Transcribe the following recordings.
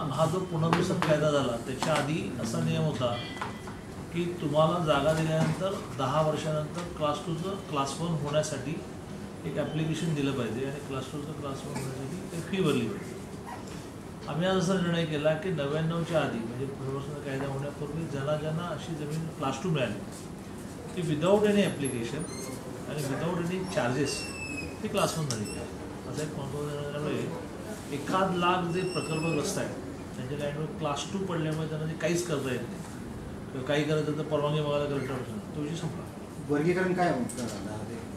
हा जो पुनर्वसन कायदा झाला त्याच्या आधी असा नियम होता की तुम्हाला जागा दिल्यानंतर दहा वर्षानंतर क्लास टूचं क्लास वन होण्यासाठी एक ॲप्लिकेशन दिलं पाहिजे आणि क्लास टूचं क्लास वन होण्यासाठी एक फी भरली पाहिजे. आम्ही आज असा निर्णय केला की नव्याण्णवच्या आधी म्हणजे पुनर्वसन कायदा होण्यापूर्वी ज्यांना ज्यांना अशी जमीन क्लास टू मिळाली ती विदाऊट एनी ॲप्लिकेशन आणि विदाऊट एनी चार्जेस ती क्लास वन झाली. असा एक महत्त्वाचा निर्णय एखाद लाख जे प्रकल्पग्रस्त आहेत त्यांच्या लँडवर क्लास टू पडल्यामुळे त्यांना ते काहीच करता येत नाही. किंवा काही करायचं तर परवानगी मागायला कलेक्टर तो विषय संपला. वर्गीकरण काय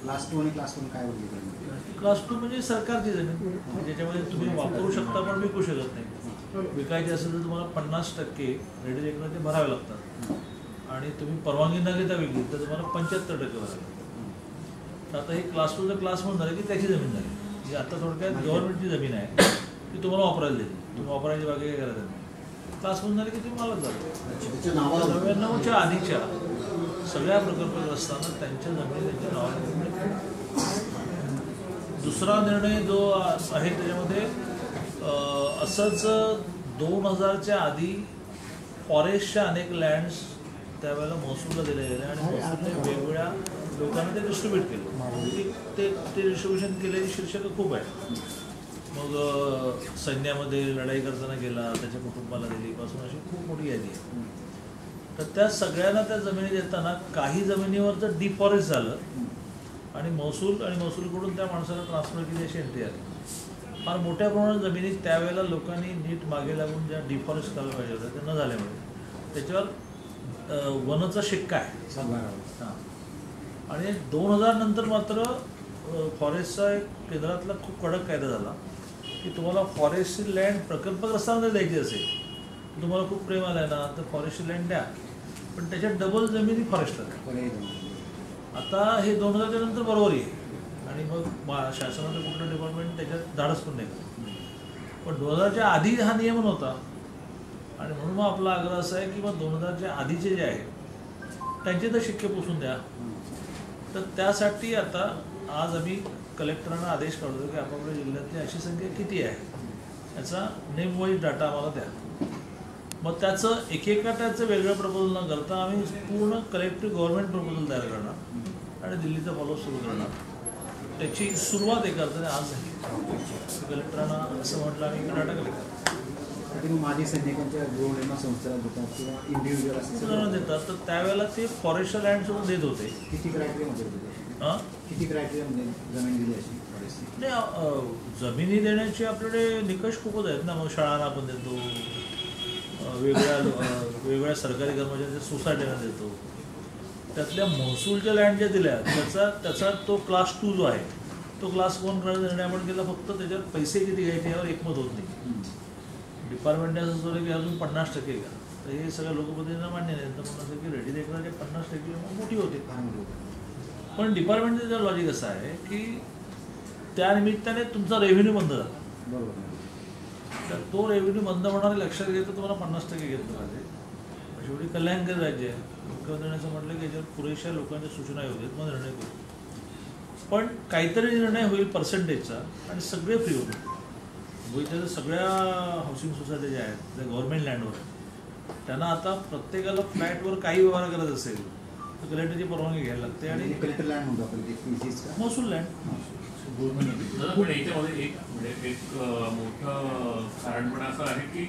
क्लास टू आणि क्लास वन काय वर्गीकरण क्लास टू म्हणजे सरकारची जमीन. ज्याच्यामध्ये तुम्ही वापरू शकता पण विकू शकत नाही. विकायची असेल तर तुम्हाला पन्नास टक्के रेडी रेकनं ते भरावे लागतात. आणि तुम्ही परवानगी न घेता विकली तर तुम्हाला पंच्याहत्तर टक्के भरावे लागतात. तर आता ही क्लास टू जर क्लास वन झाली की त्याची जमीन झाली. म्हणजे आता थोडक्यात गव्हर्नमेंटची जमीन आहे. ती तुम्हाला वापरायला देते तुम्ही वापरायची बाकी काही करायचं नाही. क्लास वन झाली की तुम्ही मलाच जातो नव्याण्णवच्या आधीच्या सगळ्या प्रकल्पग्रस्तांना त्यांच्या जमिनी त्यांच्या नावाने. दुसरा निर्णय जो आहे त्याच्यामध्ये असंच दोन हजारच्या आधी फॉरेस्टच्या अनेक लँड्स त्यावेळेला महसूलला दिले गेले आणि महसूलने वेगवेगळ्या लोकांना ते डिस्ट्रीब्यूट केलं. ते ते डिस्ट्रीब्युशन केलेली शीर्षकं खूप आहे मग सैन्यामध्ये लढाई करताना गेला त्याच्या कुटुंबाला दिली. पासून अशी खूप मोठी यादी आहे. तर त्या सगळ्यांना त्या जमिनी देताना काही जमिनीवर जर डिफॉरेस्ट झालं आणि महसूल आणि महसूलकडून त्या माणसाला ट्रान्सफर केली अशी एंट्री आली. फार मोठ्या प्रमाणात जमिनी त्यावेळेला लोकांनी नीट मागे लागून ज्या डिफॉरेस्ट करायला पाहिजे होत्या त्या न झाल्यामुळे. त्याच्यावर वनचा शिक्का आहे. हां. आणि दोन हजार नंतर मात्र फॉरेस्टचा एक केंद्रातला खूप कडक कायदा झाला. की तुम्हाला फॉरेस्टची लँड प्रकल्पग्रस्तांना द्यायची असेल तुम्हाला खूप प्रेम आलं आहे ना तर फॉरेस्टची लँड द्या. पण त्याच्यात डबल जमिनी फॉरेस्टला द्या. पर्यायी जमिनी. आता हे दोन हजारच्या नंतर बरोबर आहे आणि मग शासनाचं कुठलं डिपार्टमेंट त्याच्यात धाडस पण नाही. पण दोन हजारच्या आधी हा नियम नव्हता आणि म्हणून मग आपला आग्रह असा आहे की मग दोन हजारच्या आधीचे जे आहेत त्यांचे तर शिक्के पुसून द्या. तर त्यासाठी आता आज आम्ही कलेक्टरांना आदेश काढतो की आपापल्या जिल्ह्यातली अशी संख्या किती आहे? याचा नेम वाईज डाटा आम्हाला द्या. मग त्याचं एकेका त्याचं वेगळं प्रपोजल न करता आम्ही पूर्ण कलेक्टिव्ह गव्हर्नमेंट प्रपोजल तयार करणार आणि दिल्लीचा फॉलो सुरू करणार. त्याची सुरुवात एका अर्थाने आज झाली. कलेक्टरांना असं म्हटलं आम्ही डाटा तुम्ही माजी सैनिकांच्या गृहनिर्माण संस्थेला देतात किंवा इंडिव्हिज्युअल. देतात. तर त्यावेळेला ते फॉरेस्टच्या लँड सोडून देत होते. किती क्रायटेरियामध्ये किती फॉरेस्टची नाही जमिनी देण्याचे आपल्याकडे निकष खूपच आहेत ना. मग शाळांना आपण देतो वेगळ्या वेगवेगळ्या सरकारी कर्मचाऱ्यांच्या सोसायटीला देतो. त्यातल्या महसूलच्या लँड ज्या दिल्या त्याचा त्याचा तो क्लास टू जो आहे तो क्लास वन करण्याचा निर्णय आपण केला फक्त त्याच्यात पैसे किती घ्यायचे यावर एकमत होत नाही. डिपार्टमेंटने असं सुचवलं की अजून पन्नास टक्के का तर हे सगळ्या लोकप्रतिनिधींना मान्य नाही. तर म्हणलं की रेडी देखणारे पन्नास टक्के मोठी होते फार मोठी होते. पण डिपार्टमेंटचं लॉजिक असं आहे की त्या निमित्ताने तुमचा रेव्हेन्यू बंद झाला. बरोबर. तर तो रेव्हेन्यू बंद होणारे लक्षात घेतं तुम्हाला पन्नास टक्के घेतलं पाहिजे. शेवटी कल्याणकारी राज्य आहे. मुख्यमंत्र्यांनी असं म्हटलं की याच्यावर पुरेशा लोकांच्या सूचना येऊ देत मग निर्णय करू. पण काहीतरी निर्णय होईल पर्सेंटेजचा आणि सगळे फ्री होतील. भुईच्या सगळ्या हाऊसिंग सोसायटी ज्या आहेत ज्या गव्हर्नमेंट लँडवर त्यांना आता प्रत्येकाला फ्लॅटवर काही व्यवहार करायचा असेल तर कलेक्टरची परवानगी घ्यायला लागते आणि आणि कलेक्टर लँड म्हणतो आपण महसूल लँड दादा, पण याच्यामध्ये एक म्हणजे एक मोठं कारण पण असं आहे की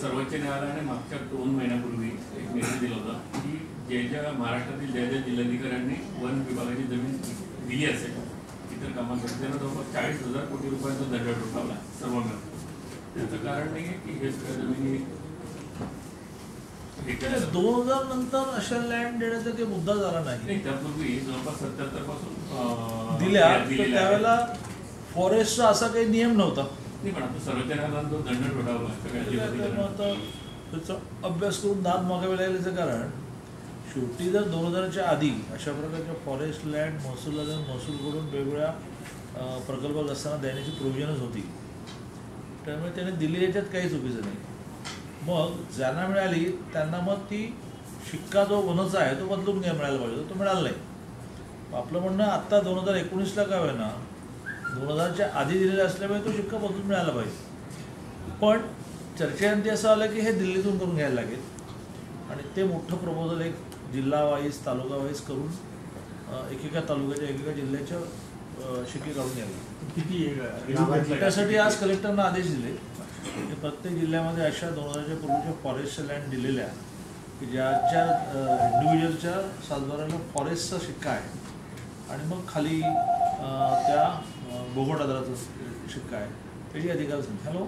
सर्वोच्च न्यायालयाने मागच्या दोन महिन्यापूर्वी एक निर्णय दिला होता की ज्या ज्या महाराष्ट्रातील ज्या ज्या जिल्हाधिकाऱ्यांनी वन विभागाची जमीन दिली असेल इतर कामासाठी त्यांना जवळपास चाळीस हजार कोटी रुपयांचा दंड ठोठावला सर्व मिळून त्याचं कारण नाही आहे की हे सगळ्या जमिनी. दोन हजार नंतर अशा लँड देण्याचा काही मुद्दा झाला नाही. नाही त्यापूर्वी जवळपास सत्याहत्तरपासून दिल्या तर. त्यावेळेला फॉरेस्टचा असा काही नियम नव्हता. त्याचा अभ्यास करून दाद मागावे लागल्याचं कारण शेवटी जर दोन हजारच्या आधी अशा प्रकारच्या फॉरेस्ट लँड जाऊन महसूलकडून वेगवेगळ्या अं, प्रकल्पग्रस्तांना देण्याची प्रोव्हिजनच होती. त्यामुळे त्याने दिली याच्यात काही चुकीचं नाही. मग ज्यांना मिळाली त्यांना मग ती शिक्का जो वनचा आहे तो बदलून घ्या मिळायला पाहिजे तो मिळाला नाही. आपलं म्हणणं आत्ता दोन हजार एकोणीसला काय होईना दोन हजारच्या आधी दिलेला असल्यामुळे तो शिक्का बदलून मिळाला पाहिजे. पण चर्चेअंती असं आलं की हे दिल्लीतून करून घ्यायला लागेल. आणि ते मोठं प्रपोजल एक जिल्हा वाईज तालुका वाईज करून एकेका तालुक्याच्या एकेका जिल्ह्याच्या शिक्के काढून घ्यायला त्यासाठी आज कलेक्टरना आदेश दिले. प्रत्येक जिल्ह्यामध्ये अशा दोन हजारच्या पूर्वीच्या फॉरेस्ट लँड दिलेल्या की ज्याच्या इंडिव्हिज्युअलच्या सातबाराला फॉरेस्टचा शिक्का आहे. आणि मग खाली त्या अ, आधाराचा शिक्का आहे. त्याची अधिकार हॅलो